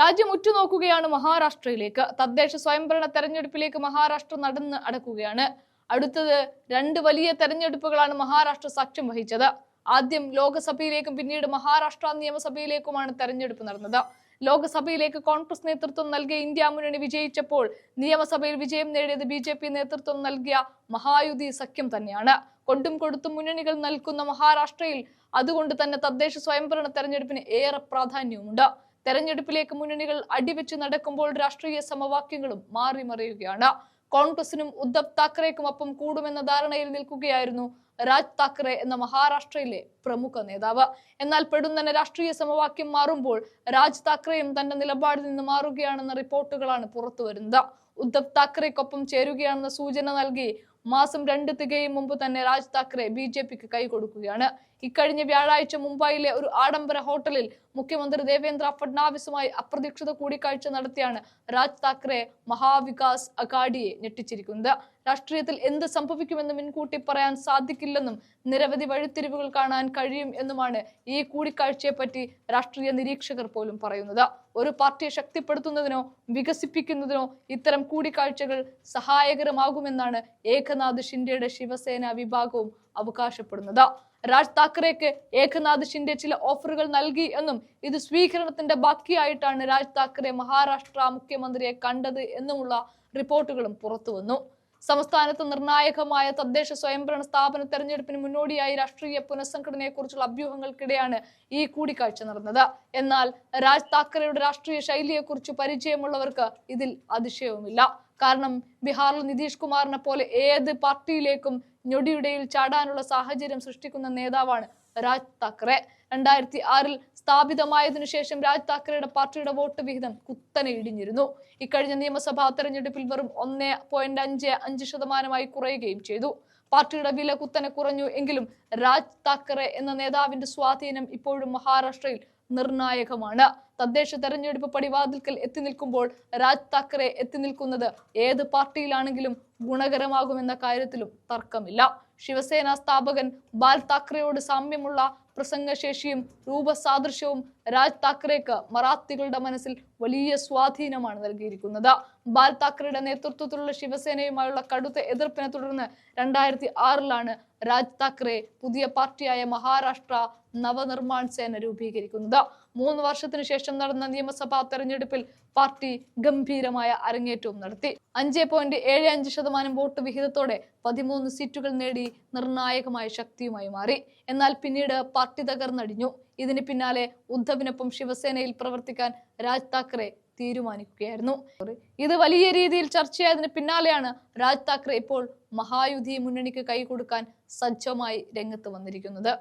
രാജ്യം ഉറ്റുനോക്കുകയാണ് മഹാരാഷ്ട്രയിലേക്ക്. തദ്ദേശ സ്വയംഭരണ തെരഞ്ഞെടുപ്പിലേക്ക് മഹാരാഷ്ട്ര നടന്ന് അടക്കുകയാണ്. അടുത്തത് രണ്ട് വലിയ തെരഞ്ഞെടുപ്പുകളാണ് മഹാരാഷ്ട്ര സാക്ഷ്യം വഹിച്ചത്. ആദ്യം ലോക്സഭയിലേക്കും പിന്നീട് മഹാരാഷ്ട്ര നിയമസഭയിലേക്കുമാണ് തെരഞ്ഞെടുപ്പ് നടന്നത്. ലോക്സഭയിലേക്ക് കോൺഗ്രസ് നേതൃത്വം നൽകിയ ഇന്ത്യ മുന്നണി വിജയിച്ചപ്പോൾ നിയമസഭയിൽ വിജയം നേടിയത് ബി ജെ പി നേതൃത്വം നൽകിയ മഹായുതി സഖ്യം തന്നെയാണ്. കൊണ്ടും കൊടുത്തും മുന്നണികൾ നൽകുന്ന മഹാരാഷ്ട്രയിൽ അതുകൊണ്ട് തന്നെ തദ്ദേശ സ്വയംഭരണ തെരഞ്ഞെടുപ്പിന് ഏറെ പ്രാധാന്യവുമുണ്ട്. തെരഞ്ഞെടുപ്പിലേക്ക് മുന്നണികൾ അടിവെച്ച് നടക്കുമ്പോൾ രാഷ്ട്രീയ സമവാക്യങ്ങളും മാറി മറിയുകയാണ് കോൺഗ്രസിനും ഉദ്ധവ് താക്കറേക്കും ഒപ്പം കൂടുമെന്ന ധാരണയിൽ നിൽക്കുകയായിരുന്നു രാജ് താക്കറെ എന്ന മഹാരാഷ്ട്രയിലെ പ്രമുഖ നേതാവ്. എന്നാൽ പെടുന്നനെ രാഷ്ട്രീയ സമവാക്യം മാറുമ്പോൾ രാജ് താക്കറെയും തന്റെ നിലപാടിൽ നിന്ന് മാറുകയാണെന്ന റിപ്പോർട്ടുകളാണ് പുറത്തുവരുന്നത് ഉദ്ധവ് താക്കറെക്കൊപ്പം ചേരുകയാണെന്ന സൂചന നൽകി മാസം രണ്ട് തികയും മുമ്പ് തന്നെ രാജ് താക്കറെ ബി ജെ പിക്ക് കൈകൊടുക്കുകയാണ് ഇക്കഴിഞ്ഞ വ്യാഴാഴ്ച മുംബൈയിലെ ഒരു ആഡംബര ഹോട്ടലിൽ മുഖ്യമന്ത്രി ദേവേന്ദ്ര ഫഡ്നാവിസുമായി അപ്രതീക്ഷിത കൂടിക്കാഴ്ച നടത്തിയാണ് രാജ് താക്കറെ മഹാവികാസ് അഗാഡിയെ ഞെട്ടിച്ചിരിക്കുന്നത്. രാഷ്ട്രീയത്തിൽ എന്ത് സംഭവിക്കുമെന്ന് മുൻകൂട്ടി പറയാൻ സാധിക്കില്ലെന്നും നിരവധി വഴിത്തിരിവുകൾ കാണാൻ കഴിയും എന്നുമാണ് ഈ കൂടിക്കാഴ്ചയെപ്പറ്റി രാഷ്ട്രീയ നിരീക്ഷകർ പോലും പറയുന്നത്. ഒരു പാർട്ടിയെ ശക്തിപ്പെടുത്തുന്നതിനോ വികസിപ്പിക്കുന്നതിനോ ഇത്തരം കൂടിക്കാഴ്ചകൾ സഹായകരമാകുമെന്നാണ് ഏകനാഥ് ഷിൻഡെയുടെ ശിവസേന വിഭാഗവും അവകാശപ്പെടുന്നത്. രാജ് താക്കറേക്ക് ഏകനാഥ് ഷിൻഡെ ചില ഓഫറുകൾ നൽകി എന്നും ഇത് സ്വീകരണത്തിന്റെ ബാക്കിയായിട്ടാണ് രാജ് താക്കറെ മഹാരാഷ്ട്ര മുഖ്യമന്ത്രിയെ കണ്ടത് എന്നുമുള്ള റിപ്പോർട്ടുകളും പുറത്തു വന്നു സംസ്ഥാനത്ത് നിർണായകമായ തദ്ദേശ സ്വയംഭരണ സ്ഥാപന തെരഞ്ഞെടുപ്പിന് മുന്നോടിയായി രാഷ്ട്രീയ പുനഃസംഘടനയെക്കുറിച്ചുള്ള അഭ്യൂഹങ്ങൾക്കിടെയാണ് ഈ കൂടിക്കാഴ്ച നടന്നത്. എന്നാൽ രാജ് താക്കറെയുടെ രാഷ്ട്രീയ ശൈലിയെക്കുറിച്ച് പരിചയമുള്ളവർക്ക് ഇതിൽ അതിശയവുമില്ല. കാരണം ബീഹാറിൽ നിതീഷ് കുമാറിനെ പോലെ ഏത് പാർട്ടിയിലേക്കും ഞൊടിയുടെയിൽ ചാടാനുള്ള സാഹചര്യം സൃഷ്ടിക്കുന്ന നേതാവാണ് രാജ് താക്കറെ. രണ്ടായിരത്തി ആറിൽ സ്ഥാപിതമായതിനു ശേഷം രാജ് താക്കറെയുടെ പാർട്ടിയുടെ വോട്ട് വിഹിതം കുത്തനെ ഇടിഞ്ഞിരുന്നു. ഇക്കഴിഞ്ഞ നിയമസഭാ തെരഞ്ഞെടുപ്പിൽ വെറും ഒന്നേ പോയിന്റ് അഞ്ച് അഞ്ച് ശതമാനമായി കുറയുകയും ചെയ്തു. പാർട്ടിയുടെ വില കുത്തനെ കുറഞ്ഞു എങ്കിലും രാജ് താക്കറെ എന്ന നേതാവിന്റെ സ്വാധീനം ഇപ്പോഴും മഹാരാഷ്ട്രയിൽ നിർണായകമാണ്. തദ്ദേശ തെരഞ്ഞെടുപ്പ് പടിവാതിൽക്കൽ എത്തി നിൽക്കുമ്പോൾ രാജ് താക്കറെ എത്തി നിൽക്കുന്നത് ഏത് പാർട്ടിയിലാണെങ്കിലും ഗുണകരമാകുമെന്ന കാര്യത്തിലും തർക്കമില്ല. ശിവസേന സ്ഥാപകൻ ബാൽ താക്കറെയോട് സാമ്യമുള്ള പ്രസംഗശേഷിയും രൂപസാദൃശ്യവും രാജ് താക്കറേക്ക് മറാത്തികളുടെ മനസ്സിൽ വലിയ സ്വാധീനമാണ് നൽകിയിരിക്കുന്നത്. ബാൽ താക്കറയുടെ നേതൃത്വത്തിലുള്ള ശിവസേനയുമായുള്ള കടുത്ത എതിർപ്പിനെ തുടർന്ന് രണ്ടായിരത്തി ആറിലാണ് രാജ് താക്കറെ പുതിയ പാർട്ടിയായ മഹാരാഷ്ട്ര നവനിർമ്മാൺ സേന രൂപീകരിക്കുന്നത്. മൂന്ന് വർഷത്തിനു ശേഷം നടന്ന നിയമസഭാ തെരഞ്ഞെടുപ്പിൽ പാർട്ടി ഗംഭീരമായ അരങ്ങേറ്റവും നടത്തി. അഞ്ച് പോയിന്റ് ഏഴ് അഞ്ച് ശതമാനം വോട്ട് വിഹിതത്തോടെ പതിമൂന്ന് സീറ്റുകൾ നേടി നിർണായകമായ ശക്തിയുമായി മാറി. എന്നാൽ പിന്നീട് പാർട്ടി തകർന്നടിഞ്ഞു. ഇതിന് പിന്നാലെ ഉദ്ധവിനൊപ്പം ശിവസേനയിൽ പ്രവർത്തിക്കാൻ രാജ് താക്കറെ തീരുമാനിക്കുകയായിരുന്നു. ഇത് വലിയ രീതിയിൽ ചർച്ചയായതിന് പിന്നാലെയാണ് രാജ് താക്കറെ ഇപ്പോൾ മഹായുധി മുന്നണിക്ക് കൈ കൊടുക്കാൻ സജ്ജമായി രംഗത്ത് വന്നിരിക്കുന്നത്.